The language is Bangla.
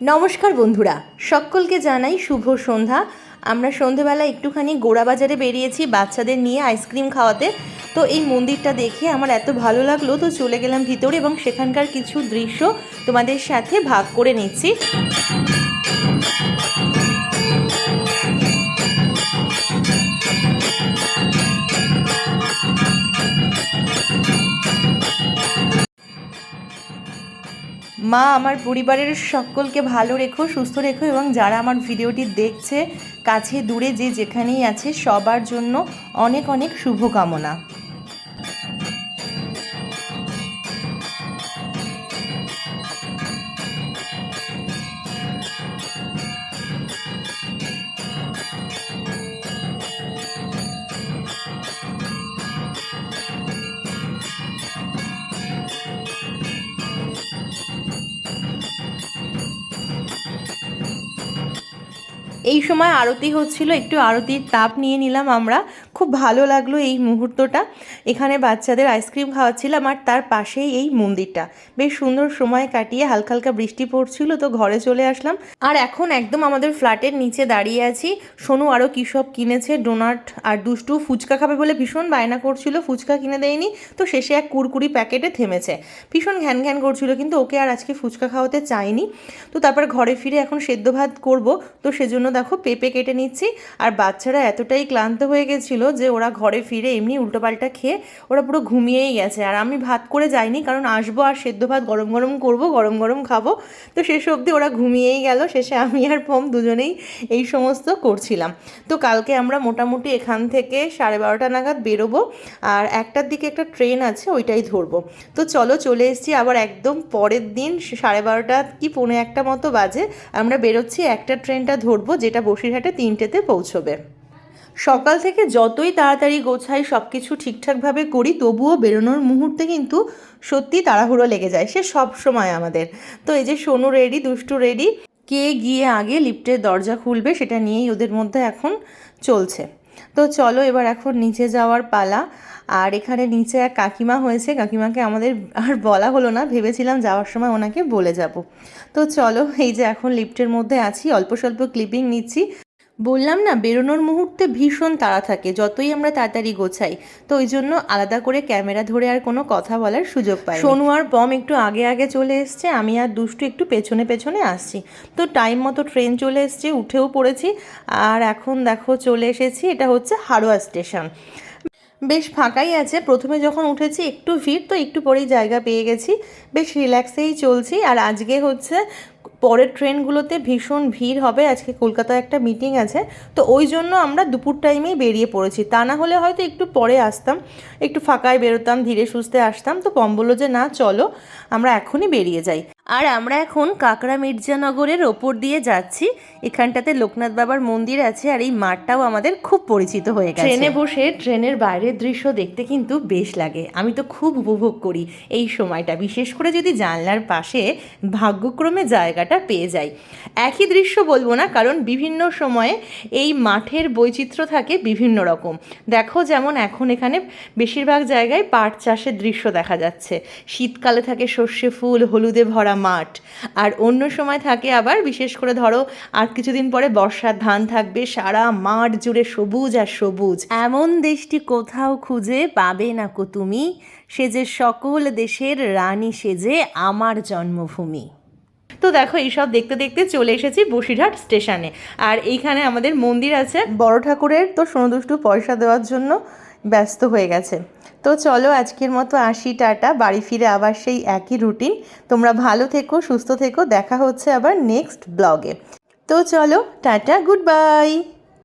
নমস্কার বন্ধুরা, সকলকে জানাই শুভ সন্ধ্যা। আমরা সন্ধেবেলা একটুখানি গোড়া বাজারে বেরিয়েছি বাচ্চাদের নিয়ে আইসক্রিম খাওয়াতে। তো এই মন্দিরটা দেখে আমার এত ভালো লাগল, তো চলে গেলাম ভিতরে এবং সেখানকার কিছু দৃশ্য তোমাদের সাথে ভাগ করে নিচ্ছি। মা, আমার পরিবারের সকলকে ভালো রেখো, সুস্থ রেখো এবং যারা আমার ভিডিওটি দেখছে, কাছে, দূরে, যে যেখানেই আছে, সবার জন্য অনেক অনেক শুভকামনা। এই সময় আরতি হচ্ছিল একটু আরতির তাপ নিয়ে নিলাম আমরা। খুব ভালো লাগল এই মুহূর্তটা। এখানে বাচ্চাদের আইসক্রিম খাওয়াচ্ছিলাম আর তার পাশেই এই মন্দিরটা। বেশ সুন্দর সময় কাটিয়ে হালকা হালকা বৃষ্টি পড়ছিল তো ঘরে চলে আসলাম। আর এখন একদম আমাদের ফ্ল্যাটের নিচে দাঁড়িয়ে আছি। সোনু আরও কী সব কিনেছে, ডোনাট আর দুষ্টু ফুচকা খাবে বলে ভীষণ বায়না করছিল, ফুচকা কিনে দেয়নি তো শেষে এক কুরকুরি প্যাকেটে থেমেছে। ভীষণ ঘ্যান ঘ্যান করছিল কিন্তু ওকে আর আজকে ফুচকা খাওয়াতে চাইনি। তো তারপর ঘরে ফিরে এখন সেদ্ধ ভাত করব। তো সেজন্য দেখো পেঁপে কেটে নিচ্ছি। আর বাচ্চারা এতটাই ক্লান্ত হয়ে গেছিল যে ওরা ঘরে ফিরে এমনি উল্টোপাল্টা খেয়ে ওরা পুরো ঘুমিয়েই গেছে। আর আমি ভাত করে যাইনি, কারণ আসব আর সেদ্ধ ভাত গরম গরম করব, গরম গরম খাব। তো শেষ অবধি ওরা ঘুমিয়েই গেল, শেষে আমি আর পম দুজনেই এই সমস্ত করছিলাম। তো কালকে আমরা মোটামুটি এখান থেকে সাড়ে বারোটা নাগাদ বেরোবো, আর একটার দিকে একটা ট্রেন আছে, ওইটাই ধরবো। তো চলো চলে এসেছি আবার একদম পরের দিন, সাড়ে বারোটা কি পৌনে একটা মতো বাজে, আমরা বেরোচ্ছি, একটা ট্রেনটা ধরবো, যেটা বসিরহাটে তিনটেতে পৌঁছবে। সকাল থেকে যতই তাড়াতাড়ি গোছাই সব কিছু ঠিকঠাকভাবে করি, তবুও বেরোনোর মুহূর্তে কিন্তু সত্যি তাড়াহুড়ো লেগে যায়। সে সব সময় আমাদের। তো এই যে সোনু রেডি, দুষ্টু রেডি, কে গিয়ে আগে লিফটের দরজা খুলবে সেটা নিয়েই ওদের মধ্যে এখন চলছে। তো চলো এবার এখন নিচে যাওয়ার পালা। আর এখানে নিচে এক কাকিমা হয়েছে। কাকিমাকে আমাদের আর বলা হলো না, ভেবেছিলাম যাওয়ার সময় ওনাকে বলে যাব। তো চলো এই যে এখন লিফটের মধ্যে আছি, অল্প স্বল্প ক্লিপিং নিচ্ছি। বললাম না, বেরোনোর মুহূর্তে ভীষণ তাড়া থাকে, যতই আমরা তাড়াতাড়ি গোছাই, তো ওই জন্য আলাদা করে ক্যামেরা ধরে আর কোনো কথা বলার সুযোগ পাই সোনু আর বম একটু আগে আগে চলে এসছে, আমি আর দুষ্টু একটু পেছনে পেছনে আসছি। তো টাইম মতো ট্রেন চলে এসছে, উঠেও পড়েছি, আর এখন দেখো চলে এসেছি, এটা হচ্ছে হাড়োয়া স্টেশন। বেশ ফাঁকাই আছে, প্রথমে যখন উঠেছি একটু ভিড়, তো একটু পরেই জায়গা পেয়ে গেছি, বেশ রিল্যাক্সেই চলছি, আর আজকে হচ্ছে পরের ট্রেনগুলোতে ভীষণ ভিড় হবে, আজকে কলকাতায় একটা মিটিং আছে। তো ওই জন্য আমরা দুপুর টাইমেই বেরিয়ে পড়েছি। তা না হলে হয়তো একটু পরে আসতাম, একটু ফাঁকায় বেরোতাম, ধীরে সুস্থে আসতাম। তো পম বলল যে, না, চলো, আমরা এখনই বেরিয়ে যাই। আর আমরা এখন কাকড়া মির্জানগরের ওপর দিয়ে যাচ্ছি। এখানটাতে লোকনাথ বাবার মন্দির আছে আর এই মাঠটাও আমাদের খুব পরিচিত হয়ে গেছে। ট্রেনে বসে ট্রেনের বাইরের দৃশ্য দেখতে কিন্তু বেশ লাগে। আমি তো খুব উপভোগ করি এই সময়টা, বিশেষ করে যদি জানলার পাশে ভাগ্যক্রমে জায়গাটা পেয়ে যাই। একই দৃশ্য বলব না, কারণ বিভিন্ন সময়ে এই মাঠের বৈচিত্র্য থাকে বিভিন্ন রকম। দেখো যেমন এখন এখানে বেশিরভাগ জায়গায় পাট চাষের দৃশ্য দেখা যাচ্ছে। শীতকালে থাকে সর্ষে ফুল, হলুদে ভরা মাঠ। আর অন্য সময় থাকে আবার, বিশেষ করে ধরো, আর কিছুদিন পরে বর্ষার ধান থাকবে, সারা মাঠ জুড়ে সবুজ আর সবুজ। এমন দেশটি কোথাও খুঁজে পাবে না কো তুমি? সে যে সকল দেশের রানী সেজে আমার জন্মভূমি। তো দেখো, এইসব দেখতে দেখতে চলে এসেছি বসিরহাট স্টেশনে। আর এইখানে আমাদের মন্দির আছে। বড় ঠাকুরের তো সোনদুষ্টু পয়সা দেওয়ার জন্য। ব্যস্ত হয়ে গেছে। তো চলো আজকের মতো আসি, টাটা। বাড়ি ফিরে আবার সেই একই রুটিন তোমরা ভালো থেকো, সুস্থ থেকো। দেখা হচ্ছে আবার নেক্সট ব্লগে তো চলো, টাটা গুড বাই